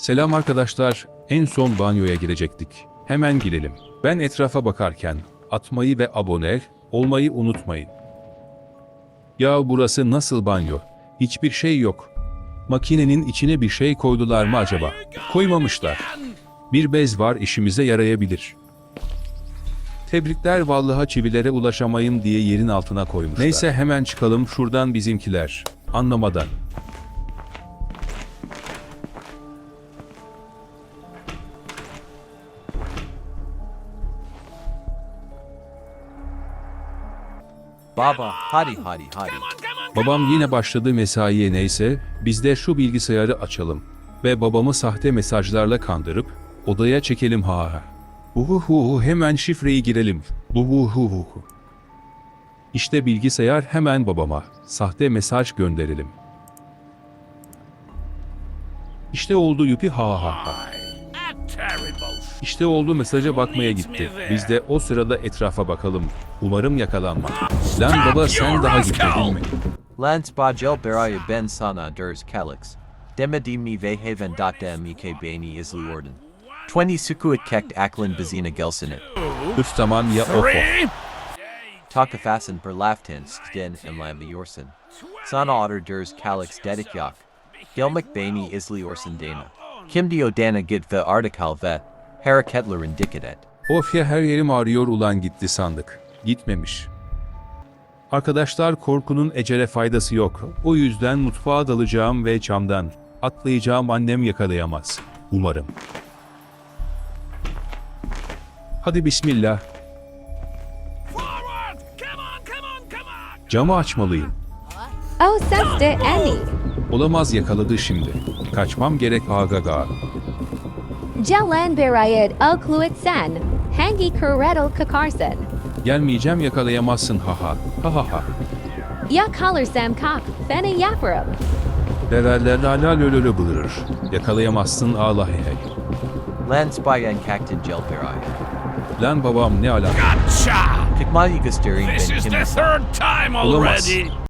Selam arkadaşlar. En son banyoya girecektik. Hemen girelim. Ben etrafa bakarken atmayı ve abone olmayı unutmayın. Ya burası nasıl banyo? Hiçbir şey yok. Makinenin içine bir şey koydular mı acaba? Koymamışlar. Bir bez var işimize yarayabilir. Tebrikler vallaha çivilere ulaşamayın diye yerin altına koymuşlar. Neyse hemen çıkalım şuradan bizimkiler. Anlamadan. Baba, hadi hadi hadi. Babam yine başladı mesaiye neyse, biz de şu bilgisayarı açalım ve babamı sahte mesajlarla kandırıp odaya çekelim ha ha. Uhuhu hemen şifreyi girelim. Uhuhu. İşte bilgisayar hemen babama sahte mesaj gönderelim. İşte oldu yupi ha ha ha. İşte oldu mesaja bakmaya gitti. Biz de o sırada etrafa bakalım. Umarım yakalanmam. Lan baba sen daha gitmedin mi? Lance Bajel Beraya Ben Sana Durs Calix. Demedi mi Vehaven dot dem ek bani isli orden. 20 sukuit kekt aklin bazina gelsinet. Üf zaman ya of. Takafasin per laftin lambi yorsin. Sana otter Durs Calix dedik yak. Gelmik bani isli orsin dana. Kim dio dana git ve artikal vet. Haraketlerin dikadet. Of ya her yerim ağrıyor ulan gitti sandık. Gitmemiş. Arkadaşlar korkunun ecele faydası yok. O yüzden mutfağa dalacağım ve camdan atlayacağım annem yakalayamaz. Umarım. Hadi bismillah. Camı açmalıyım. Oh, senste Annie. Olamaz yakaladı şimdi. Kaçmam gerek agaga. Jalan Berayad Ugluit Sen. Hangi Kuretl Kakarsan. Gelmeyeceğim yakalayamazsın haha. Ha ha ha. Yakalarsam Kak. Feni Yapram. Dererler hala lölölö bılırır. Yakalayamazsın Allah hey. Lance Bayan Kaktin Gel Beraya. Lan babam ne alaka? Gotcha! Kikmayi Gusterin This is the third time Olamaz. already.